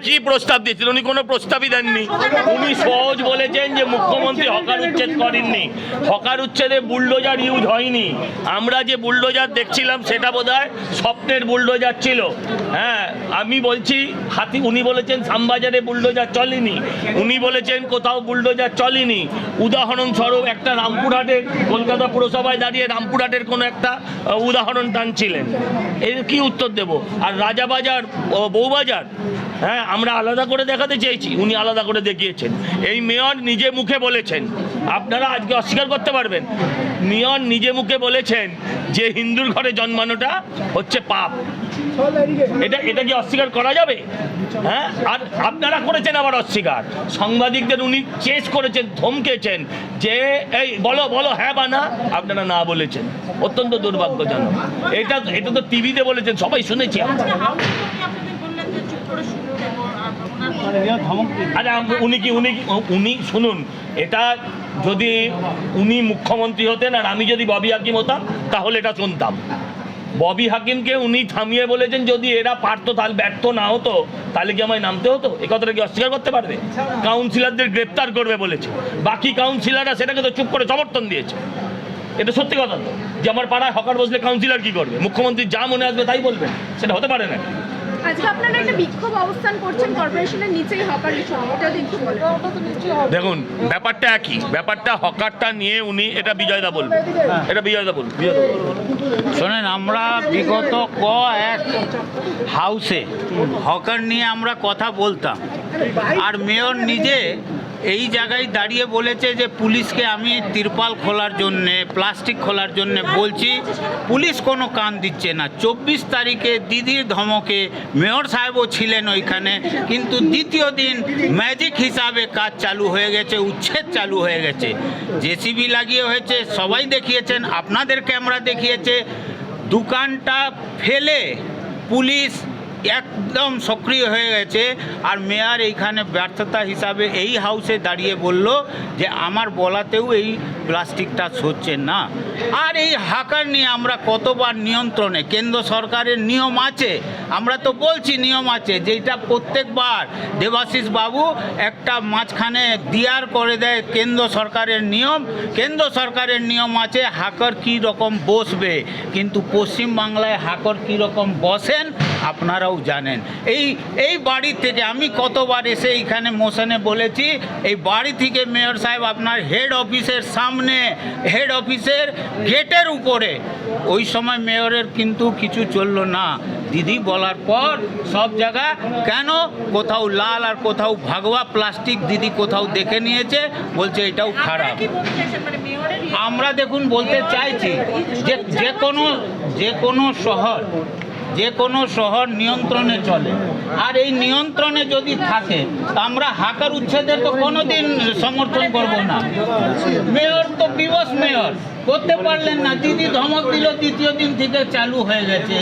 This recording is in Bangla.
কি প্রস্তাব দিয়েছেন উনি কোনো প্রস্তাবই দেননি। উনি সহজ বলেছেন যে মুখ্যমন্ত্রী হকার উচ্ছেদ করেননি। হকার উচ্ছেদে বুলডোজার ইউজ হয়নি। আমরা যে বুলডোজার দেখছিলাম, সেটা বোধহয় স্বপ্নের বুলডোজার ছিল। হ্যাঁ আমি বলছি, হাতি, উনি বলেছেন সামবাজারে বুলডোজার চলেনি। উনি বলেছেন কোথাও বুলডোজার চলেনি। উদাহরণস্বরূপ একটা রামপুরহাটের, কলকাতা পুরসভায় দাঁড়িয়ে রামপুরহাটের কোনো একটা উদাহরণ টানছিলেন। এর কি উত্তর দেব? আর রাজাবাজার বউবাজার হ্যাঁ আমরা আলাদা করে দেখাতে চেয়েছি, উনি আলাদা করে দেখিয়েছেন। এই মেয়র নিজে মুখে বলেছেন, আপনারা আজকে অস্বীকার করতে পারবেন। মেয়র নিজে মুখে বলেছেন যে হিন্দুর ঘরে জন্মানোটা হচ্ছে পাপ। এটা এটা কি অস্বীকার করা যাবে? হ্যাঁ? আর আপনারা করেছেন আবার অস্বীকার। সাংবাদিকদের উনি চেস করেছেন, ধমকেছেন যে, এই, বলো বলো হ্যাঁ বা না? আপনারা না বলেছেন। অত্যন্ত দুর্ভাগ্যজনক। এটা এটা তো টিভিতে বলেছেন, সবাই শুনেছি আমরা। আজকে হাউসে উনি আপনাদের বললেন যে চুপ করে শুনতে এবং ওনার আরে আম- উনি কি, উনি উনি, শুনুন, এটা যদি উনি মুখ্যমন্ত্রী হতেন আর আমি যদি ববি হাকিম হতাম, তাহলে এটা শুনতাম। ববি হাকিমকে উনি থামিয়ে বলেছেন, যদি এরা পারতো, তাহলে ব্যর্থ না হতো, তাহলে কি আমায় নামতে হতো? এ কথাটা কি অস্বীকার করতে পারবে? কাউন্সিলরদের গ্রেপ্তার করবে বলেছে। বাকি কাউন্সিলররা সেটাকে তো চুপ করে সমর্থন দিয়েছে। এটা সত্যি কথা তো। যে আমার পাড়ায় হকার বসলে কাউন্সিলর কি করবে? মুখ্যমন্ত্রী যা মনে আসবে তাই বলবে। সেটা হতে পারে না। আজকে আপনারা একটা বিক্ষোভ অবস্থান করছেন কর্পোরেশনের নিচেই হকার এটা দেখুন ব্যাপারটা একই। ব্যাপারটা হকারটা নিয়ে উনি এটা বিজয়দা বলবেন এটা বিজয়দা দা বলবেন শোনেন আমরা বিগত ক এক হাউসে হকার নিয়ে আমরা কথা বলতাম। আর মেয়র নিজে এই জায়গায় দাঁড়িয়ে বলেছে যে পুলিশকে আমি তিরপাল খোলার জন্যে, প্লাস্টিক খোলার জন্যে বলছি, পুলিশ কোনো কান দিচ্ছে না। চব্বিশ তারিখে দিদির ধমকে মেয়র সাহেবও ছিলেন ওইখানে, কিন্তু দ্বিতীয় দিন ম্যাজিক হিসাবে কাজ চালু হয়ে গেছে, উচ্ছেদ চালু হয়ে গেছে। জেসিবি লাগিয়ে হয়েছে, সবাই দেখিয়েছেন, আপনাদের ক্যামেরা দেখিয়েছে। দোকানটা ফেলে পুলিশ একদম সক্রিয় হয়ে গেছে। আর মেয়ার এইখানে ব্যর্থতা হিসাবে এই হাউসে দাঁড়িয়ে বলল যে, আমার বলাতেও এই প্লাস্টিকটা সরছে না। আর এই হাকার নিয়ে আমরা কতবার নিয়ন্ত্রণে? কেন্দ্র সরকারের নিয়ম আছে। আমরা তো বলছি নিয়ম আছে যেটা প্রত্যেকবার দেবাশিস বাবু একটা মাঝখানে দিয়ার করে দেয় কেন্দ্র সরকারের নিয়ম। কেন্দ্র সরকারের নিয়ম আছে হাকার কী রকম বসবে? কিন্তু পশ্চিম বাংলায় হাকর কী রকম বসেন, আপনারাও জানেন। এই এই বাড়ি থেকে আমি কতবার এসে এইখানে মোশনে বলেছি এই বাড়ি থেকে মেয়র সাহেব আপনার হেড অফিসের সামনে হেড অফিসের গেটের উপরে। ওই সময় মেয়রের কিন্তু কিছু চলল না। দিদি বলার পর সব জায়গা কেন? কোথাও লাল আর কোথাও ভাগবা প্লাস্টিক দিদি কোথাও দেখে নিয়েছে বলছে এটাও খারাপ। মানে আমরা দেখুন বলতে চাইছি যে যে কোনো যে কোনো শহর যে কোনো শহর নিয়ন্ত্রণে চলে। আর এই নিয়ন্ত্রণে যদি থাকে আমরা হাকার উচ্ছেদের তো কোনোদিন সমর্থন করব না। মেয়র তো বিবস মেয়র। করতে পারলেন না। দিদি ধমক দিল দ্বিতীয় দিন থেকে চালু হয়ে গেছে।